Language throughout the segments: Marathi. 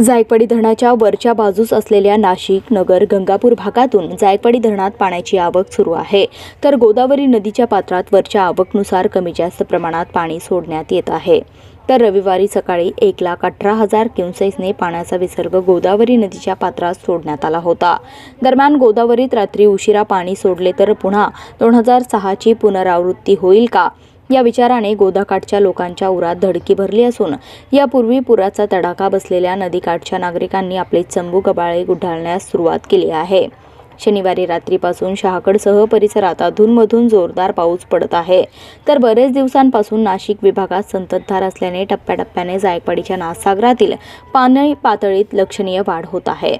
जायकवाडी धरणाच्या वरच्या बाजूस असलेल्या नाशिक नगर गंगापूर भागातून जायकवाडी धरणात पाण्याची आवक सुरू आहे. तर गोदावरी नदीच्या पात्रात वरच्या आवकनुसार कमी जास्त प्रमाणात पाणी सोडण्यात येत आहे. तर रविवारी सकाळी एक लाख अठरा हजार क्युसेसने पाण्याचा विसर्ग गोदावरी नदीच्या पात्रात सोडण्यात आला होता. दरम्यान गोदावरीत रात्री उशिरा पाणी सोडले तर पुन्हा दोन हजार सहाची पुनरावृत्ती होईल का? या विचाराने गोदाकाठच्या लोकांच्या उरात धडकी भरली असून यापूर्वी पुराचा तडाखा बसलेल्या नदीकाठच्या नागरिकांनी आपले चंबू गबाळे गुढाळण्यास सुरुवात केली आहे. शनिवारी रात्रीपासून शहाकडसह परिसरात अधूनमधून जोरदार पाऊस पडत आहे. तर बरेच दिवसांपासून नाशिक विभागात संततधार असल्याने टप्प्याटप्प्याने जायकवाडीच्या नाथसागरातील पाणी पातळीत लक्षणीय वाढ होत आहे.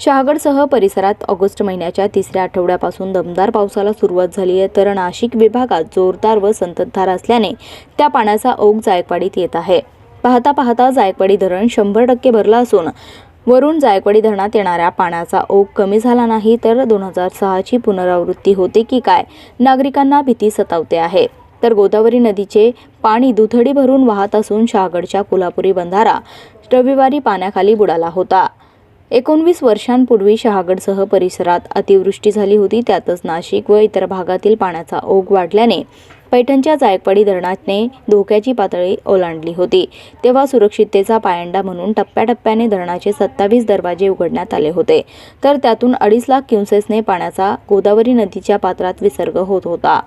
शहागडसह परिसरात ऑगस्ट महिन्याच्या तिसऱ्या आठवड्यापासून दमदार पावसाला सुरुवात झाली आहे. तर नाशिक विभागात जोरदार व संततधार असल्याने त्या पाण्याचा ओघ जायकवाडीत येत आहे. पाहता पाहता जायकवाडी धरण शंभर टक्के भरलं असून वरून जायकवाडी धरणात येणाऱ्या पाण्याचा ओघ कमी झाला नाही तर दोन हजार सहाची पुनरावृत्ती होते की काय नागरिकांना भीती सतावते आहे. तर गोदावरी नदीचे पाणी दुथडी भरून वाहत असून शहागडच्या कोल्हापुरी बंधारा रविवारी पाण्याखाली बुडाला होता. एकोणवीस वर्षांपूर्वी शहागडसह परिसरात अतिवृष्टी झाली होती. त्यातच नाशिक व इतर भागातील पाण्याचा ओघ वाढल्याने पैठणच्या जायकवाडी धरणाने धोक्याची पातळी ओलांडली होती. तेव्हा सुरक्षिततेचा पायंडा म्हणून टप्प्याटप्प्याने धरणाचे सत्तावीस दरवाजे उघडण्यात आले होते. तर त्यातून अडीच लाख क्युसेसने पाण्याचा गोदावरी नदीच्या पात्रात विसर्ग होत होता.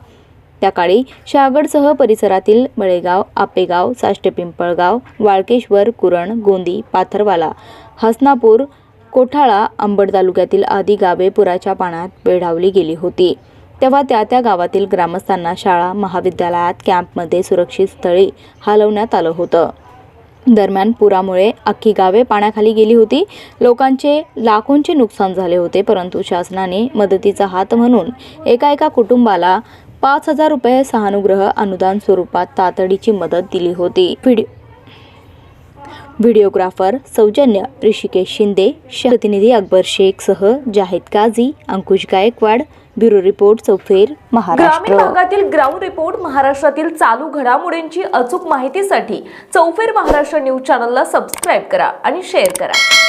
त्याकाळी शहागडसह परिसरातील बळेगाव आपेगाव साष्टे पिंपळगाव वाळकेश्वर कुरण गोंदी पाथरवाला हसनापूर कोठाळा अंबड तालुक्यातील आदी गावे पुराच्या पाण्यात वेढावली गेली होती. तेव्हा त्या त्या गावातील ग्रामस्थांना शाळा महाविद्यालयात कॅम्पमध्ये सुरक्षित स्थळी हलवण्यात आलं होतं. दरम्यान पुरामुळे अख्खी गावे पाण्याखाली गेली होती. लोकांचे लाखोंचे नुकसान झाले होते परंतु शासनाने मदतीचा हात म्हणून एका एका कुटुंबाला पाच हजार रुपये सहानुग्रह अनुदान स्वरूपात तातडीची मदत दिली होती. व्हिडिओ व्हिडिओग्राफर सौजन्य ऋषिकेश शिंदे प्रतिनिधी अकबर शेख सह जाहिद काझी अंकुश गायकवाड ब्युरो रिपोर्ट चौफेर ग्रामीण भागातील ग्राउंड रिपोर्ट महाराष्ट्रातील चालू घडामोडींची अचूक माहितीसाठी चौफेर महाराष्ट्र न्यूज चॅनलला सबस्क्राईब करा आणि शेअर करा.